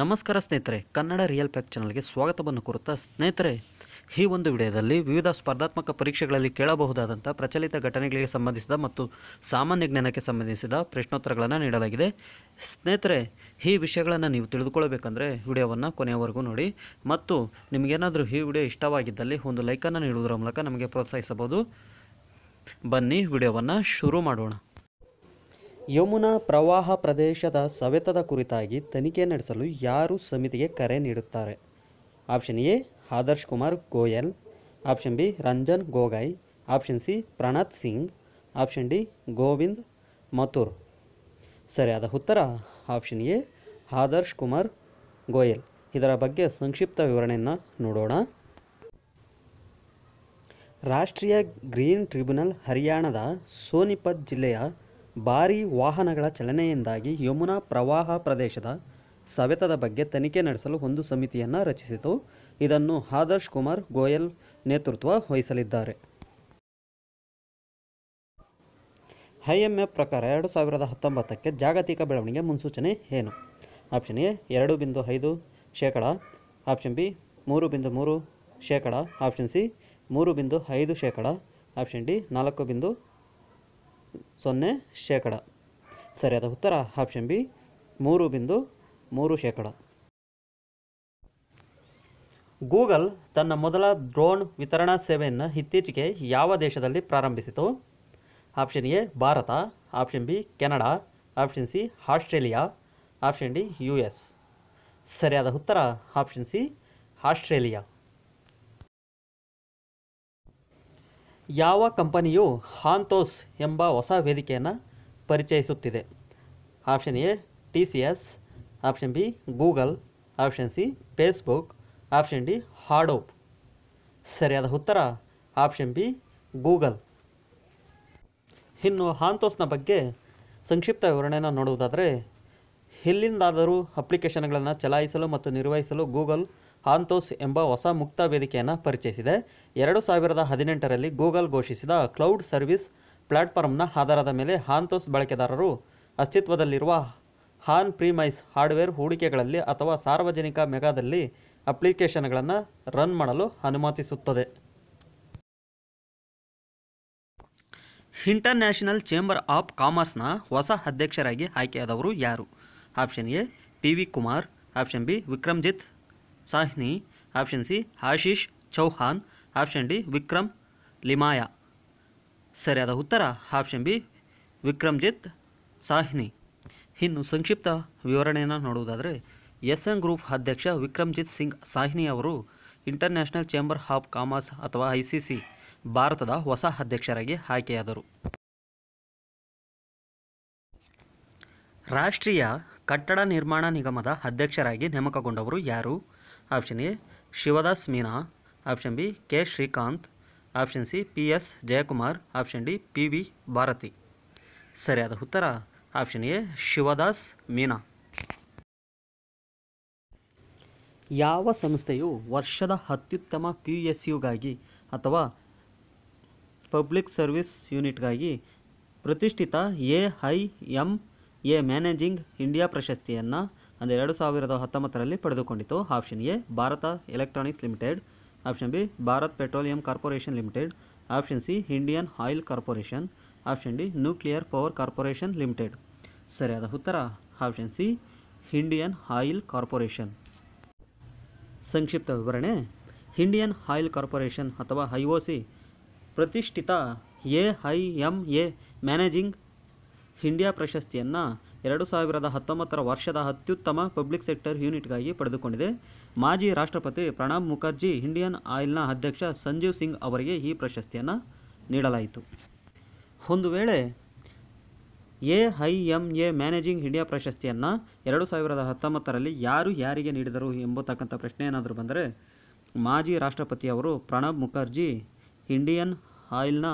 ನಮಸ್ಕಾರ ಸ್ನೇಹಿತರೆ, Kannada real pack ಚಾನಲ್ಗೆ ಸ್ವಾಗತವನ್ನು ಕೋರುತ್ತಾ ಸ್ನೇಹಿತರೆ, ಈ ಒಂದು ವಿಡಿಯೋದಲ್ಲಿ ವಿವಿಧ ಸ್ಪರ್ಧಾತ್ಮಕ ಪರೀಕ್ಷೆಗಳಲ್ಲಿ ಕೇಳಬಹುದಾದಂಥ ಪ್ರಚಲಿತ ಘಟನೆಗಳಿಗೆ ಸಂಬಂಧಿಸಿದ ಮತ್ತು ಸಾಮಾನ್ಯ ಜ್ಞಾನಕ್ಕೆ ಸಂಬಂಧಿಸಿದ ಪ್ರಶ್ನೋತ್ತರಗಳನ್ನು ನೀಡಲಾಗಿದೆ. ಸ್ನೇಹಿತರೆ, ಈ ವಿಷಯಗಳನ್ನು ನೀವು ತಿಳಿದುಕೊಳ್ಳಬೇಕಂದ್ರೆ ವಿಡಿಯೋವನ್ನು ಕೊನೆಯವರೆಗೂ ನೋಡಿ ಮತ್ತು ನಿಮಗೇನಾದರೂ ಈ ವಿಡಿಯೋ ಇಷ್ಟವಾಗಿದ್ದಲ್ಲಿ ಒಂದು ಲೈಕನ್ನು ನೀಡುವುದರ ಮೂಲಕ ನಮಗೆ ಪ್ರೋತ್ಸಾಹಿಸಬಹುದು. ಬನ್ನಿ ವಿಡಿಯೋವನ್ನು ಶುರು ಮಾಡೋಣ. ಯಮುನಾ ಪ್ರವಾಹ ಪ್ರದೇಶದ ಸವೆತದ ಕುರಿತಾಗಿ ತನಿಖೆ ನಡೆಸಲು ಯಾರು ಸಮಿತಿಗೆ ಕರೆ ನೀಡುತ್ತಾರೆ. Option A, Adarsh Kumar Goyal. Option B, Ranjan Gogoi option C, Pranat Singh. Option D, Govind Mathur. ಸರಿಯಾದ ಉತ್ತರ, ಆಪ್ಷನ್ ಎ, ಆದರ್ಶ್ ಕುಮಾರ್ ಗೋಯಲ್. ಇದರ ಬಗ್ಗೆ ಸಂಕ್ಷಿಪ್ತ ವಿವರಣೆಯನ್ನು ನೋಡೋಣ. ರಾಷ್ಟ್ರೀಯ ಗ್ರೀನ್ ಟ್ರಿಬ್ಯುನಲ್ ಹರಿಯಾಣದ ಸೋನಿಪತ್ ಜಿಲ್ಲೆಯ ಭಾರೀ ವಾಹನಗಳ ಚಲನೆಯಿಂದಾಗಿ ಯಮುನಾ ಪ್ರವಾಹ ಪ್ರದೇಶದ ಸವೆತದ ಬಗ್ಗೆ ತನಿಖೆ ನಡೆಸಲು ಒಂದು ಸಮಿತಿಯನ್ನು ರಚಿಸಿತು. ಇದನ್ನು ಆದರ್ಶ್ ಕುಮಾರ್ ಗೋಯಲ್ ನೇತೃತ್ವ ವಹಿಸಲಿದ್ದಾರೆ. ಐಎಂಎಫ್ ಪ್ರಕಾರ ಎರಡು ಸಾವಿರದ ಹತ್ತೊಂಬತ್ತಕ್ಕೆ ಜಾಗತಿಕ ಬೆಳವಣಿಗೆ ಮುನ್ಸೂಚನೆ ಏನು? ಆಪ್ಷನ್ ಎ, ಎರಡು ಬಿಂದು ಐದು ಶೇಕಡ. ಆಪ್ಷನ್ ಬಿ, ಮೂರು ಬಿಂದು ಮೂರು ಶೇಕಡ. ಆಪ್ಷನ್ ಸಿ, ಮೂರು ಬಿಂದು ಐದು ಶೇಕಡ. ಆಪ್ಷನ್ ಡಿ, ನಾಲ್ಕು ಬಿಂದು ಸೊನ್ನೆ ಶೇಕಡ. ಸರಿಯಾದ ಉತ್ತರ ಆಪ್ಷನ್ ಬಿ, ಮೂರು ಬಿಂದು ಮೂರು ಶೇಕಡ. ಗೂಗಲ್ ತನ್ನ ಮೊದಲ ಡ್ರೋನ್ ವಿತರಣಾ ಸೇವೆಯನ್ನು ಇತ್ತೀಚೆಗೆ ಯಾವ ದೇಶದಲ್ಲಿ ಪ್ರಾರಂಭಿಸಿತು? Option A, Bharat. Option B, Canada. Option C, Australia. Option D, U S. ಸರಿಯಾದ ಉತ್ತರ ಆಪ್ಷನ್ ಸಿ, ಆಸ್ಟ್ರೇಲಿಯಾ. ಯಾವ ಕಂಪನಿಯು ಹಾಂತೋಸ್ ಎಂಬ ಹೊಸ ವೇದಿಕೆಯನ್ನು ಪರಿಚಯಿಸುತ್ತಿದೆ? Option A, T C S, option B, Google, option C, Facebook, option D, Hadoop. ಸರಿಯಾದ ಉತ್ತರ, ಆಪ್ಷನ್ ಬಿ, ಗೂಗಲ್. ಇನ್ನು ಹಾಂತೋಸ್ನ ಬಗ್ಗೆ ಸಂಕ್ಷಿಪ್ತ ವಿವರಣೆಯನ್ನು ನೋಡುವುದಾದರೆ, ಎಲ್ಲಿಂದಾದರೂ ಅಪ್ಲಿಕೇಶನ್ಗಳನ್ನು ಚಲಾಯಿಸಲು ಮತ್ತು ನಿರ್ವಹಿಸಲು ಗೂಗಲ್ ಹಾಂತೋಸ್ ಎಂಬ ಹೊಸ ಮುಕ್ತ ವೇದಿಕೆಯನ್ನು ಪರಿಚಯಿಸಿದೆ. ಎರಡು ಸಾವಿರದ ಹದಿನೆಂಟರಲ್ಲಿ ಗೂಗಲ್ ಘೋಷಿಸಿದ ಕ್ಲೌಡ್ ಸರ್ವಿಸ್ ಪ್ಲಾಟ್ಫಾರ್ಮ್ನ ಆಧಾರದ ಮೇಲೆ ಹಾಂತೋಸ್ ಬಳಕೆದಾರರು ಅಸ್ತಿತ್ವದಲ್ಲಿರುವ ಹಾನ್ ಪ್ರಿಮೈಸ್ ಹಾರ್ಡ್ವೇರ್ ಹೂಡಿಕೆಗಳಲ್ಲಿ ಅಥವಾ ಸಾರ್ವಜನಿಕ ಮೆಗಾದಲ್ಲಿ ಅಪ್ಲಿಕೇಶನ್ಗಳನ್ನು ರನ್ ಮಾಡಲು ಅನುಮತಿಸುತ್ತದೆ. ಇಂಟರ್ನ್ಯಾಷನಲ್ ಚೇಂಬರ್ ಆಫ್ ಕಾಮರ್ಸ್ನ ಹೊಸ ಅಧ್ಯಕ್ಷರಾಗಿ ಆಯ್ಕೆಯಾದವರು ಯಾರು? Option A P V Kumar, option B, Vikramjit. Sahni, option C, Ashish Chauhan option D, Vikram Limaye. ಸರಿಯಾದ ಉತ್ತರ, ಆಪ್ಷನ್ ಬಿ, ವಿಕ್ರಮ್ಜಿತ್ ಸಾಹ್ನಿ. ಇನ್ನು ಸಂಕ್ಷಿಪ್ತ ವಿವರಣೆಯನ್ನು ನೋಡುವುದಾದರೆ ಎಸ್ ಎನ್ ಗ್ರೂಪ್ ಅಧ್ಯಕ್ಷ ವಿಕ್ರಮ್ಜಿತ್ ಸಿಂಗ್ ಸಾಹ್ನಿ ಅವರು ಇಂಟರ್ನ್ಯಾಷನಲ್ ಚೇಂಬರ್ ಆಫ್ ಕಾಮರ್ಸ್ ಅಥವಾ ಐ ಭಾರತದ ಹೊಸ ಅಧ್ಯಕ್ಷರಾಗಿ ಆಯ್ಕೆಯಾದರು. ರಾಷ್ಟ್ರೀಯ ಕಟ್ಟಡ ನಿರ್ಮಾಣ ನಿಗಮದ ಅಧ್ಯಕ್ಷರಾಗಿ ನೇಮಕಗೊಂಡವರು ಯಾರು? Option A, Shivdas Meena. Option B, K Srikanth. Option C, P S Jayakumar. Option D, P V Bharathi. ಸರಿಯಾದ ಉತ್ತರ ಆಪ್ಷನ್ ಎ, ಶಿವದಾಸ್ ಮೀನಾ. ಯಾವ ಸಂಸ್ಥೆಯು ವರ್ಷದ ಅತ್ಯುತ್ತಮ ಪಿ ಎಸ್ ಯುಗಾಗಿ ಅಥವಾ ಪಬ್ಲಿಕ್ ಸರ್ವಿಸ್ ಯೂನಿಟ್ಗಾಗಿ ಪ್ರತಿಷ್ಠಿತ A I M A Managing India ಪ್ರಶಸ್ತಿಯನ್ನು ಅಂದರೆ ಎರಡು ಸಾವಿರದ ಹತ್ತೊಂಬತ್ತರಲ್ಲಿ ಪಡೆದುಕೊಂಡಿತು. Option A Bharat Electronics Limited option B Bharat Petroleum Corporation Limited option C Indian Oil Corporation option D Nuclear Power Corporation Limited ಸರಿಯಾದ ಉತ್ತರ? Option C Indian Oil Corporation ಸಂಕ್ಷಿಪ್ತ ವಿವರಣೆ. ಇಂಡಿಯನ್ ಆಯಿಲ್ ಕಾರ್ಪೊರೇಷನ್ ಅಥವಾ ಐ ಒ ಸಿ ಪ್ರತಿಷ್ಠಿತ A I M A Managing India ಪ್ರಶಸ್ತಿಯನ್ನು ಎರಡು ಸಾವಿರದ ಹತ್ತೊಂಬತ್ತರ ವರ್ಷದ ಅತ್ಯುತ್ತಮ ಪಬ್ಲಿಕ್ ಸೆಕ್ಟರ್ ಯೂನಿಟ್ಗಾಗಿ ಪಡೆದುಕೊಂಡಿದೆ. ಮಾಜಿ ರಾಷ್ಟ್ರಪತಿ ಪ್ರಣಬ್ ಮುಖರ್ಜಿ, ಇಂಡಿಯನ್ ಆಯಿಲ್ನ ಅಧ್ಯಕ್ಷ ಸಂಜೀವ್ ಸಿಂಗ್ ಅವರಿಗೆ ಈ ಪ್ರಶಸ್ತಿಯನ್ನು ನೀಡಲಾಯಿತು. ಒಂದು ವೇಳೆ A I M A Managing India ಪ್ರಶಸ್ತಿಯನ್ನು ಎರಡು ಸಾವಿರದ ಹತ್ತೊಂಬತ್ತರಲ್ಲಿ ಯಾರು ಯಾರಿಗೆ ನೀಡಿದರು ಎಂಬತಕ್ಕಂಥ ಪ್ರಶ್ನೆ ಏನಾದರೂ ಬಂದರೆ ಮಾಜಿ ರಾಷ್ಟ್ರಪತಿಯವರು ಪ್ರಣಬ್ ಮುಖರ್ಜಿ, ಇಂಡಿಯನ್ ಆಯಿಲ್ನ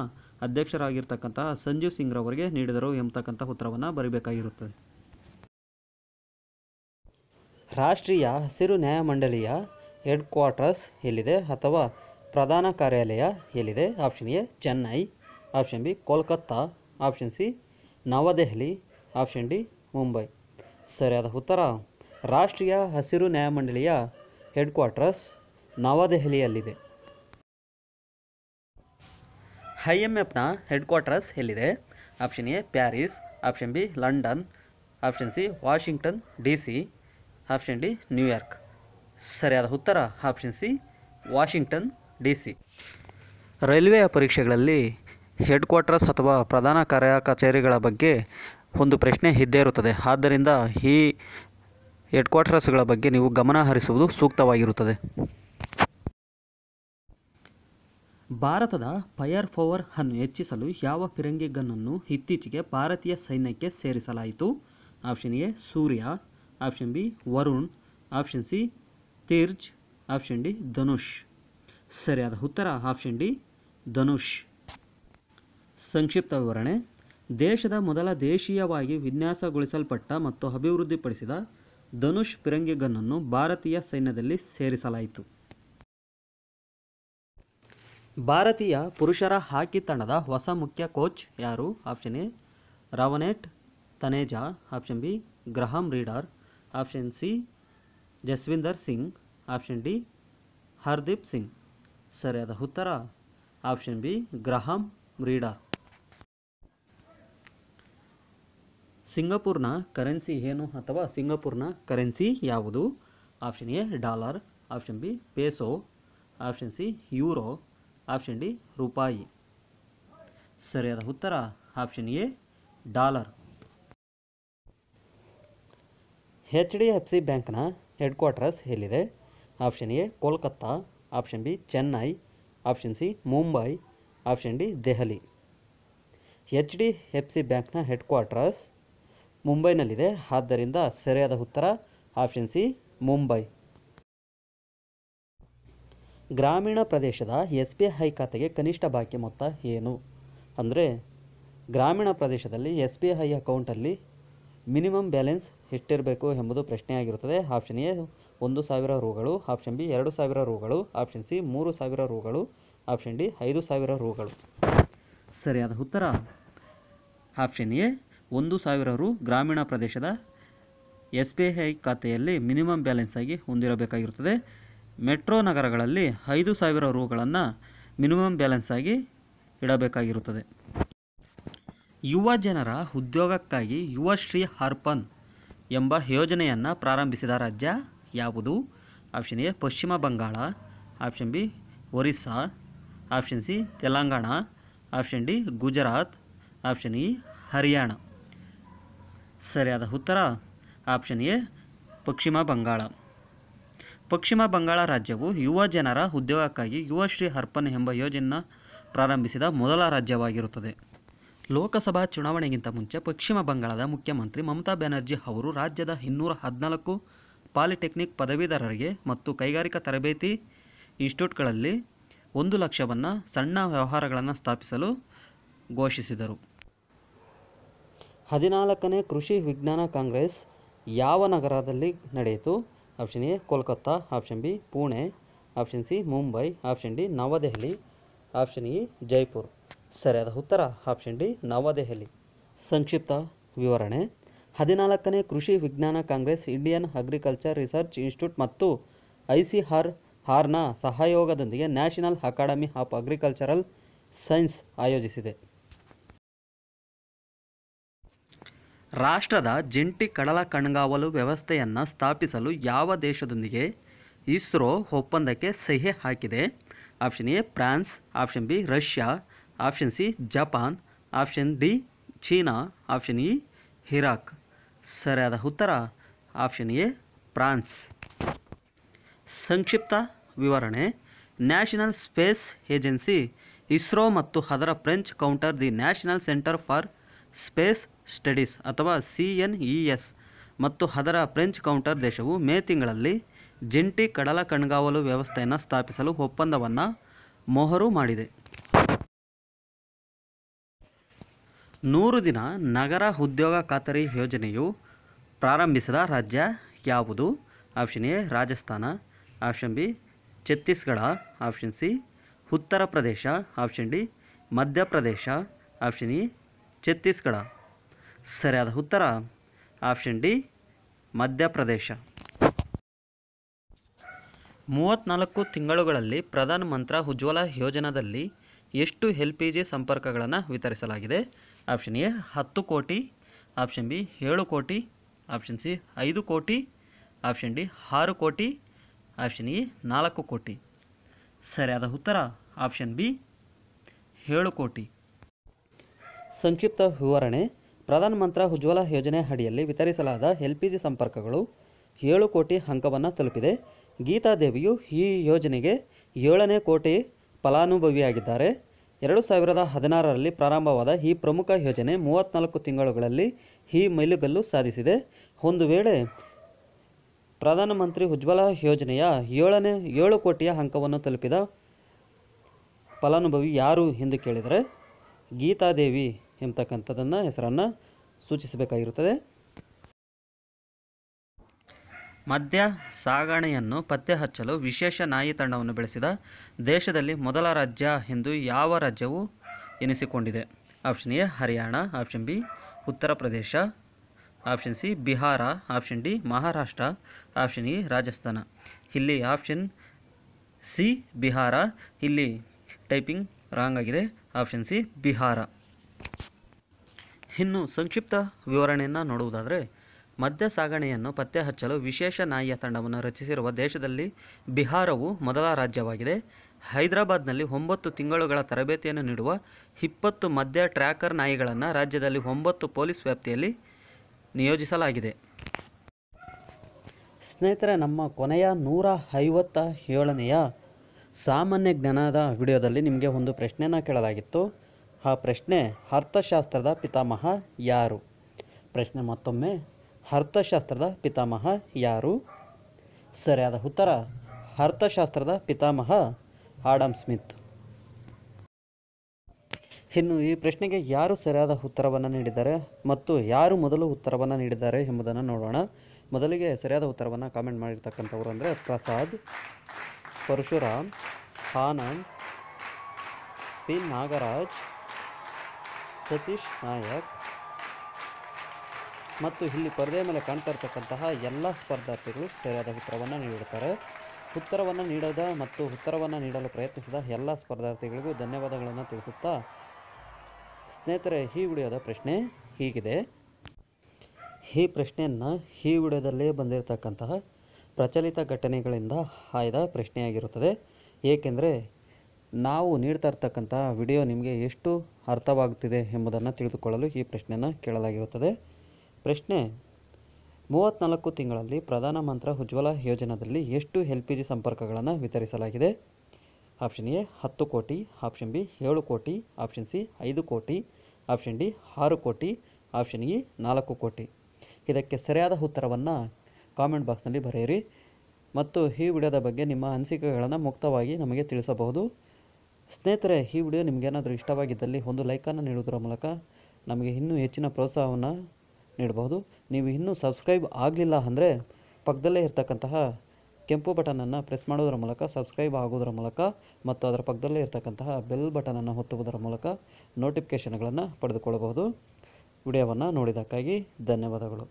ಅಧ್ಯಕ್ಷರಾಗಿರ್ತಕ್ಕಂತಹ ಸಂಜೀವ್ ಸಿಂಗ್ರವರಿಗೆ ನೀಡಿದರು ಎಂಬತಕ್ಕಂಥ ಉತ್ತರವನ್ನು ಬರೀಬೇಕಾಗಿರುತ್ತದೆ. ರಾಷ್ಟ್ರೀಯ ಹಸಿರು ನ್ಯಾಯಮಂಡಳಿಯ ಹೆಡ್ ಕ್ವಾರ್ಟರ್ಸ್ ಎಲ್ಲಿದೆ ಅಥವಾ ಪ್ರಧಾನ ಕಾರ್ಯಾಲಯ ಎಲ್ಲಿದೆ? Option A, Chennai. Option B, Kolkata. Option C, New Delhi. Option D, Mumbai. ಸರಿಯಾದ ಉತ್ತರ, ರಾಷ್ಟ್ರೀಯ ಹಸಿರು ನ್ಯಾಯಮಂಡಳಿಯ ಹೆಡ್ ಕ್ವಾರ್ಟರ್ಸ್ ನವದೆಹಲಿಯಲ್ಲಿದೆ. ಐ ಎಂ ಎಫ್ನ ಹೆಡ್ ಕ್ವಾರ್ಟರ್ಸ್ ಎಲ್ಲಿದೆ? Option A, Paris. Option B, London. Option C, Washington, D C. Option D, New York. ಸರಿಯಾದ ಉತ್ತರ, option C, Washington, D C. ರೈಲ್ವೆಯ ಪರೀಕ್ಷೆಗಳಲ್ಲಿ ಹೆಡ್ ಕ್ವಾರ್ಟರ್ಸ್ ಅಥವಾ ಪ್ರಧಾನ ಕಾರ್ಯ ಕಚೇರಿಗಳ ಬಗ್ಗೆ ಒಂದು ಪ್ರಶ್ನೆ ಇದ್ದೇ ಇರುತ್ತದೆ. ಆದ್ದರಿಂದ ಈ ಹೆಡ್ ಕ್ವಾರ್ಟರ್ಸ್ಗಳ ಬಗ್ಗೆ ನೀವು ಗಮನ ಹರಿಸುವುದು ಸೂಕ್ತವಾಗಿರುತ್ತದೆ. ಭಾರತದ ಫೈರ್ ಪವರ್ ಅನ್ನು ಹೆಚ್ಚಿಸಲು ಯಾವ ಫಿರಂಗಿ ಗನ್ನನ್ನು ಇತ್ತೀಚೆಗೆ ಭಾರತೀಯ ಸೈನ್ಯಕ್ಕೆ ಸೇರಿಸಲಾಯಿತು? Option A, Surya. Option B, Varun. Option C, ತೀರ್ಜ್. Option D, Dhanush. ಸರಿಯಾದ ಉತ್ತರ, ಆಪ್ಷನ್ ಡಿ, ಧನುಷ್. ಸಂಕ್ಷಿಪ್ತ ವಿವರಣೆ. ದೇಶದ ಮೊದಲ ದೇಶೀಯವಾಗಿ ವಿನ್ಯಾಸಗೊಳಿಸಲ್ಪಟ್ಟ ಮತ್ತು ಅಭಿವೃದ್ಧಿಪಡಿಸಿದ ಧನುಷ್ ಫಿರಂಗಿ ಗನ್ನನ್ನು ಭಾರತೀಯ ಸೈನ್ಯದಲ್ಲಿ ಸೇರಿಸಲಾಯಿತು. ಭಾರತೀಯ ಪುರುಷರ ಹಾಕಿ ತಂಡದ ಹೊಸ ಮುಖ್ಯ ಕೋಚ್ ಯಾರು? Option A Ravneet Taneja. Option B, Graham Reader. Option C, Jaswinder Singh. Option D, Hardeep Singh. ಸರಿಯಾದ ಉತ್ತರ? Option B, Graham Reader. ಸಿಂಗಾಪುರ್ನ currency ಏನು ಅಥವಾ ಸಿಂಗಾಪುರ್ನ ಕರೆನ್ಸಿ ಯಾವುದು? Option A, dollar. Option B, peso. Option C, euro. Option D ರೂಪಾಯಿ. ಸರಿಯಾದ ಉತ್ತರ option A dollar. H D F C ಬ್ಯಾಂಕ್ನ ಹೆಡ್ ಕ್ವಾರ್ಟರ್ಸ್ ಎಲ್ಲಿದೆ? Option A Kolkata, option B Chennai, option C Mumbai, option D Delhi. H D F C ಬ್ಯಾಂಕ್ನ headquarters ಮುಂಬೈನಲ್ಲಿದೆ. ಆದ್ದರಿಂದ ಸರಿಯಾದ ಉತ್ತರ ಆಪ್ಷನ್ ಸಿ ಮುಂಬೈ. ಗ್ರಾಮೀಣ ಪ್ರದೇಶದ ಎಸ್ ಬಿ ಐ ಖಾತೆಗೆ ಕನಿಷ್ಠ ಬಾಕಿ ಮೊತ್ತ ಏನು? ಅಂದರೆ, ಗ್ರಾಮೀಣ ಪ್ರದೇಶದಲ್ಲಿ ಎಸ್ ಬಿ ಐ ಅಕೌಂಟಲ್ಲಿ ಮಿನಿಮಮ್ ಬ್ಯಾಲೆನ್ಸ್ ಎಷ್ಟಿರಬೇಕು ಎಂಬುದು ಪ್ರಶ್ನೆಯಾಗಿರುತ್ತದೆ. ಆಪ್ಷನ್ ಎ, ಒಂದು ಸಾವಿರ ರೂಗಳು. ಆಪ್ಷನ್ ಬಿ, ಎರಡು ಸಾವಿರ ರೂಗಳು. ಆಪ್ಷನ್ ಸಿ, ಮೂರು ಸಾವಿರ ರೂಗಳು. ಆಪ್ಷನ್ ಡಿ, ಐದು ಸಾವಿರ ರೂಗಳು. ಸರಿಯಾದ ಉತ್ತರ? ಆಪ್ಷನ್ ಎ, ಒಂದು ಸಾವಿರ ರು ಗ್ರಾಮೀಣ ಪ್ರದೇಶದ ಎಸ್ ಬಿ ಐ ಖಾತೆಯಲ್ಲಿ ಮಿನಿಮಮ್ ಬ್ಯಾಲೆನ್ಸ್ ಆಗಿ ಹೊಂದಿರಬೇಕಾಗಿರುತ್ತದೆ. ಮೆಟ್ರೋ ನಗರಗಳಲ್ಲಿ ಐದು ಸಾವಿರ ರೂಗಳನ್ನು ಮಿನಿಮಮ್ ಬ್ಯಾಲೆನ್ಸ್ ಆಗಿ ಇಡಬೇಕಾಗಿರುತ್ತದೆ. ಯುವ ಜನರ ಉದ್ಯೋಗಕ್ಕಾಗಿ ಯುವಶ್ರೀ ಹರ್ಪನ್ ಎಂಬ ಯೋಜನೆಯನ್ನು ಪ್ರಾರಂಭಿಸಿದ ರಾಜ್ಯ ಯಾವುದು? Option A, Paschim Bangal, option B, Orissa, option C, Telangana, option D, Gujarat, option E, Haryana. ಸರಿಯಾದ ಉತ್ತರ ಆಪ್ಷನ್ ಎ, ಪಶ್ಚಿಮ ಬಂಗಾಳ. ಪಶ್ಚಿಮ ಬಂಗಾಳ ರಾಜ್ಯವು ಯುವ ಜನರ ಉದ್ಯೋಗಕ್ಕಾಗಿ ಯುವಶ್ರೀ ಅರ್ಪಣ್ ಎಂಬ ಯೋಜನೆಯನ್ನು ಪ್ರಾರಂಭಿಸಿದ ಮೊದಲ ರಾಜ್ಯವಾಗಿರುತ್ತದೆ. ಲೋಕಸಭಾ ಚುನಾವಣೆಗಿಂತ ಮುಂಚೆ ಪಶ್ಚಿಮ ಬಂಗಾಳದ ಮುಖ್ಯಮಂತ್ರಿ ಮಮತಾ ಬ್ಯಾನರ್ಜಿ ಅವರು ರಾಜ್ಯದ ಇನ್ನೂರ ಹದಿನಾಲ್ಕು ಪಾಲಿಟೆಕ್ನಿಕ್ ಪದವೀಧರರಿಗೆ ಮತ್ತು ಕೈಗಾರಿಕಾ ತರಬೇತಿ ಇನ್ಸ್ಟಿಟ್ಯೂಟ್ಗಳಲ್ಲಿ ಒಂದು ಲಕ್ಷವನ್ನು ಸಣ್ಣ ವ್ಯವಹಾರಗಳನ್ನು ಸ್ಥಾಪಿಸಲು ಘೋಷಿಸಿದರು. ಹದಿನಾಲ್ಕನೇ ಕೃಷಿ ವಿಜ್ಞಾನ ಕಾಂಗ್ರೆಸ್ ಯಾವ ನಗರದಲ್ಲಿ ನಡೆಯಿತು? Option A Kolkata option B Pune option C Mumbai option D New Delhi option E Jaipur ಸರಿಯಾದ ಉತ್ತರ ಆಪ್ಷನ್ ಡಿ ನವದೆಹಲಿ ಸಂಕ್ಷಿಪ್ತ ವಿವರಣೆ. ಹದಿನಾಲ್ಕನೇ ಕೃಷಿ ವಿಜ್ಞಾನ Congress Indian Agriculture Research Institute ಮತ್ತು ಐ ಸಿ ಆರ್ ಆರ್ನ ಸಹಯೋಗದೊಂದಿಗೆ National Academy of Agricultural Science ಆಯೋಜಿಸಿದೆ. ರಾಷ್ಟ್ರದ ಜಂಟಿ ಕಡಲ ಕಣ್ಗಾವಲು ವ್ಯವಸ್ಥೆಯನ್ನು ಸ್ಥಾಪಿಸಲು ಯಾವ ದೇಶದೊಂದಿಗೆ ಇಸ್ರೋ ಒಪ್ಪಂದಕ್ಕೆ ಸಹಿ ಹಾಕಿದೆ? Option A, France. Option B, Russia. Option C, Japan. Option D, China. Option E ಹಿರಾಕ್ ಸರಿಯಾದ ಉತ್ತರ ಆಪ್ಷನ್ ಎ, ಫ್ರಾನ್ಸ್. ಸಂಕ್ಷಿಪ್ತ ವಿವರಣೆ. ನ್ಯಾಷನಲ್ ಸ್ಪೇಸ್ ಏಜೆನ್ಸಿ, ಇಸ್ರೋ ಮತ್ತು ಅದರ French counter the National Centre for Space Studies ಅಥವಾ ಸಿ ಎನ್ ಮತ್ತು ಅದರ ಫ್ರೆಂಚ್ ಕೌಂಟರ್ ದೇಶವು ಮೇ ತಿಂಗಳಲ್ಲಿ ಜಂಟಿ ಕಡಲ ಕಣ್ಗಾವಲು ವ್ಯವಸ್ಥೆಯನ್ನು ಸ್ಥಾಪಿಸಲು ಒಪ್ಪಂದವನ್ನು ಮೊಹರು ಮಾಡಿದೆ. ನೂರು ದಿನ ನಗರ ಉದ್ಯೋಗ ಖಾತರಿ ಯೋಜನೆಯು ಪ್ರಾರಂಭಿಸಿದ ರಾಜ್ಯ ಯಾವುದು? Option A, Rajasthan. Option B, Chhattisgarh. Option C, Uttar Pradesh. Option D Madhya Pradesh option E Chhattisgarh. ಸರಿಯಾದ ಉತ್ತರ, ಆಪ್ಷನ್ ಡಿ, ಮಧ್ಯಪ್ರದೇಶ. ಮೂವತ್ತ್ನಾಲ್ಕು ತಿಂಗಳುಗಳಲ್ಲಿ ಪ್ರಧಾನ ಮಂತ್ರ ಉಜ್ವಲ ಯೋಜನಾದಲ್ಲಿ ಎಷ್ಟು ಎಲ್ ಪಿ ಜಿ ಸಂಪರ್ಕಗಳನ್ನು ವಿತರಿಸಲಾಗಿದೆ? ಆಪ್ಷನ್ ಎ, ಹತ್ತು ಕೋಟಿ. ಆಪ್ಷನ್ ಬಿ, ಏಳು ಕೋಟಿ. ಆಪ್ಷನ್ ಸಿ, ಐದು ಕೋಟಿ. ಆಪ್ಷನ್ ಡಿ, ಆರು ಕೋಟಿ. ಆಪ್ಷನ್ ಇ, ನಾಲ್ಕು ಕೋಟಿ. ಸರಿಯಾದ ಉತ್ತರ, ಆಪ್ಷನ್ ಬಿ, ಏಳು ಕೋಟಿ. ಸಂಕ್ಷಿಪ್ತ ವಿವರಣೆ. ಪ್ರಧಾನಮಂತ್ರಿ ಉಜ್ವಲ ಯೋಜನೆ ಅಡಿಯಲ್ಲಿ ವಿತರಿಸಲಾದ ಎಲ್ ಪಿ ಜಿ ಸಂಪರ್ಕಗಳು ಏಳು ಕೋಟಿ ಅಂಕವನ್ನು ತಲುಪಿದೆ. ಗೀತಾದೇವಿಯು ಈ ಯೋಜನೆಗೆ ಏಳನೇ ಕೋಟಿ ಫಲಾನುಭವಿಯಾಗಿದ್ದಾರೆ. ಎರಡು ಸಾವಿರದ ಹದಿನಾರರಲ್ಲಿ ಪ್ರಾರಂಭವಾದ ಈ ಪ್ರಮುಖ ಯೋಜನೆ ಮೂವತ್ತ್ನಾಲ್ಕು ತಿಂಗಳುಗಳಲ್ಲಿ ಈ ಮೈಲುಗಲ್ಲು ಸಾಧಿಸಿದೆ. ಒಂದು ವೇಳೆ ಪ್ರಧಾನಮಂತ್ರಿ ಉಜ್ವಲ ಯೋಜನೆಯ ಏಳನೇ, ಏಳು ಕೋಟಿಯ ಅಂಕವನ್ನು ತಲುಪಿದ ಫಲಾನುಭವಿ ಯಾರು ಎಂದು ಕೇಳಿದರೆ ಗೀತಾದೇವಿ ಎಂಬತಕ್ಕಂಥದ್ದನ್ನು ಹೆಸರನ್ನು ಸೂಚಿಸಬೇಕಾಗಿರುತ್ತದೆ. ಮದ್ಯ ಸಾಗಣೆಯನ್ನು ಪತ್ತೆ ಹಚ್ಚಲು ವಿಶೇಷ ನಾಯಿ ತಂಡವನ್ನು ಬೆಳೆಸಿದ ದೇಶದಲ್ಲಿ ಮೊದಲ ರಾಜ್ಯ ಎಂದು ಯಾವ ರಾಜ್ಯವು ಎನಿಸಿಕೊಂಡಿದೆ. Option A, Haryana. Option B, Uttar Pradesh. Option C, Bihar. Option D, Maharashtra. Option E, Rajasthan. ಇಲ್ಲಿ ಆಪ್ಷನ್ ಸಿ, ಬಿಹಾರ. ಇಲ್ಲಿ ಟೈಪಿಂಗ್ ರಾಂಗ್ ಆಗಿದೆ. Option C, Bihar. ಇನ್ನು ಸಂಕ್ಷಿಪ್ತ ವಿವರಣೆಯನ್ನು ನೋಡುವುದಾದರೆ, ಮದ್ಯ ಸಾಗಣೆಯನ್ನು ಪತ್ತೆ ಹಚ್ಚಲು ವಿಶೇಷ ನಾಯಿಯ ತಂಡವನ್ನು ರಚಿಸಿರುವ ದೇಶದಲ್ಲಿ ಬಿಹಾರವು ಮೊದಲ ರಾಜ್ಯವಾಗಿದೆ. ಹೈದರಾಬಾದ್ನಲ್ಲಿ ಒಂಬತ್ತು ತಿಂಗಳುಗಳ ತರಬೇತಿಯನ್ನು ನೀಡುವ ಇಪ್ಪತ್ತು ಮದ್ಯ ಟ್ರ್ಯಾಕರ್ ನಾಯಿಗಳನ್ನು ರಾಜ್ಯದಲ್ಲಿ ಒಂಬತ್ತು ಪೊಲೀಸ್ ವ್ಯಾಪ್ತಿಯಲ್ಲಿ ನಿಯೋಜಿಸಲಾಗಿದೆ. ಸ್ನೇಹಿತರೆ, ನಮ್ಮ ಕೊನೆಯ ನೂರ ಐವತ್ತ ಏಳನೆಯ ಸಾಮಾನ್ಯ ಜ್ಞಾನದ ವಿಡಿಯೋದಲ್ಲಿ ನಿಮಗೆ ಒಂದು ಪ್ರಶ್ನೆಯನ್ನು ಕೇಳಲಾಗಿತ್ತು. ಆ ಪ್ರಶ್ನೆ ಅರ್ಥಶಾಸ್ತ್ರದ ಪಿತಾಮಹ ಯಾರು? ಪ್ರಶ್ನೆ ಮತ್ತೊಮ್ಮೆ, ಅರ್ಥಶಾಸ್ತ್ರದ ಪಿತಾಮಹ ಯಾರು? ಸರಿಯಾದ ಉತ್ತರ, ಅರ್ಥಶಾಸ್ತ್ರದ ಪಿತಾಮಹ ಆಡಮ್ ಸ್ಮಿತ್. ಇನ್ನು ಈ ಪ್ರಶ್ನೆಗೆ ಯಾರು ಸರಿಯಾದ ಉತ್ತರವನ್ನು ನೀಡಿದ್ದಾರೆ ಮತ್ತು ಯಾರು ಮೊದಲು ಉತ್ತರವನ್ನು ನೀಡಿದ್ದಾರೆ ಎಂಬುದನ್ನು ನೋಡೋಣ. ಮೊದಲಿಗೆ ಸರಿಯಾದ ಉತ್ತರವನ್ನು ಕಾಮೆಂಟ್ ಮಾಡಿರ್ತಕ್ಕಂಥವ್ರು ಅಂದರೆ ಪ್ರಸಾದ್, ಪರಶುರಾಮ್, ಆನಂದ್, ಪಿ ನಾಗರಾಜ್ ಸತೀಶ್ ನಾಯಕ್. ಮತ್ತು ಇಲ್ಲಿ ಪರದೆ ಮೇಲೆ ಕಾಣ್ತಾ ಇರ್ತಕ್ಕಂತಹ ಎಲ್ಲ ಸ್ಪರ್ಧಾರ್ಥಿಗಳು ಸರಿಯಾದ ಉತ್ತರವನ್ನು ನೀಡುತ್ತಾರೆ ಉತ್ತರವನ್ನು ನೀಡದ ಮತ್ತು ಉತ್ತರವನ್ನು ನೀಡಲು ಪ್ರಯತ್ನಿಸಿದ ಎಲ್ಲ ಸ್ಪರ್ಧಾರ್ಥಿಗಳಿಗೂ ಧನ್ಯವಾದಗಳನ್ನು ತಿಳಿಸುತ್ತಾ ಸ್ನೇಹಿತರೆ, ಈ ವಿಡಿಯೋದ ಪ್ರಶ್ನೆ ಹೀಗಿದೆ. ಈ ಪ್ರಶ್ನೆಯನ್ನು ಈ ವಿಡಿಯೋದಲ್ಲೇ ಬಂದಿರತಕ್ಕಂತಹ ಪ್ರಚಲಿತ ಘಟನೆಗಳಿಂದ ಆಯ್ದ ಪ್ರಶ್ನೆಯಾಗಿರುತ್ತದೆ. ಏಕೆಂದರೆ ನಾವು ನೀಡ್ತಾ ಇರ್ತಕ್ಕಂಥ ವಿಡಿಯೋ ನಿಮಗೆ ಎಷ್ಟು ಅರ್ಥವಾಗುತ್ತಿದೆ ಎಂಬುದನ್ನು ತಿಳಿದುಕೊಳ್ಳಲು ಈ ಪ್ರಶ್ನೆಯನ್ನು ಕೇಳಲಾಗಿರುತ್ತದೆ. ಪ್ರಶ್ನೆ, ಮೂವತ್ತ್ನಾಲ್ಕು ತಿಂಗಳಲ್ಲಿ ಪ್ರಧಾನಮಂತ್ರಿ ಉಜ್ವಲ ಯೋಜನಾದಲ್ಲಿ ಎಷ್ಟು ಎಲ್ ಪಿ ಜಿ ಸಂಪರ್ಕಗಳನ್ನು ವಿತರಿಸಲಾಗಿದೆ? ಆಪ್ಷನ್ ಎ, ಹತ್ತು ಕೋಟಿ, ಆಪ್ಷನ್ ಬಿ, ಏಳು ಕೋಟಿ, ಆಪ್ಷನ್ ಸಿ, ಐದು ಕೋಟಿ, ಆಪ್ಷನ್ ಡಿ, ಆರು ಕೋಟಿ, ಆಪ್ಷನ್ ಇ, ನಾಲ್ಕು ಕೋಟಿ. ಇದಕ್ಕೆ ಸರಿಯಾದ ಉತ್ತರವನ್ನು ಕಾಮೆಂಟ್ ಬಾಕ್ಸ್ನಲ್ಲಿ ಬರೆಯಿರಿ ಮತ್ತು ಈ ವಿಡಿಯೋದ ಬಗ್ಗೆ ನಿಮ್ಮ ಅನಿಸಿಕೆಗಳನ್ನು ಮುಕ್ತವಾಗಿ ನಮಗೆ ತಿಳಿಸಬಹುದು. ಸ್ನೇಹಿತರೆ, ಈ ವಿಡಿಯೋ ನಿಮಗೇನಾದರೂ ಇಷ್ಟವಾಗಿದ್ದಲ್ಲಿ ಒಂದು ಲೈಕನ್ನು ನೀಡುವುದರ ಮೂಲಕ ನಮಗೆ ಇನ್ನೂ ಹೆಚ್ಚಿನ ಪ್ರೋತ್ಸಾಹವನ್ನು ನೀಡಬಹುದು. ನೀವು ಇನ್ನೂ ಸಬ್ಸ್ಕ್ರೈಬ್ ಆಗಲಿಲ್ಲ ಅಂದರೆ ಪಕ್ಕದಲ್ಲೇ ಇರತಕ್ಕಂತಹ ಕೆಂಪು ಬಟನನ್ನು ಪ್ರೆಸ್ ಮಾಡೋದರ ಮೂಲಕ ಸಬ್ಸ್ಕ್ರೈಬ್ ಆಗೋದರ ಮೂಲಕ ಮತ್ತು ಅದರ ಪಕ್ಕದಲ್ಲೇ ಇರತಕ್ಕಂತಹ ಬೆಲ್ ಬಟನನ್ನು ಹೊತ್ತುವುದರ ಮೂಲಕ ನೋಟಿಫಿಕೇಷನ್ಗಳನ್ನು ಪಡೆದುಕೊಳ್ಳಬಹುದು. ವಿಡಿಯೋವನ್ನು ನೋಡಿದ್ದಕ್ಕಾಗಿ ಧನ್ಯವಾದಗಳು.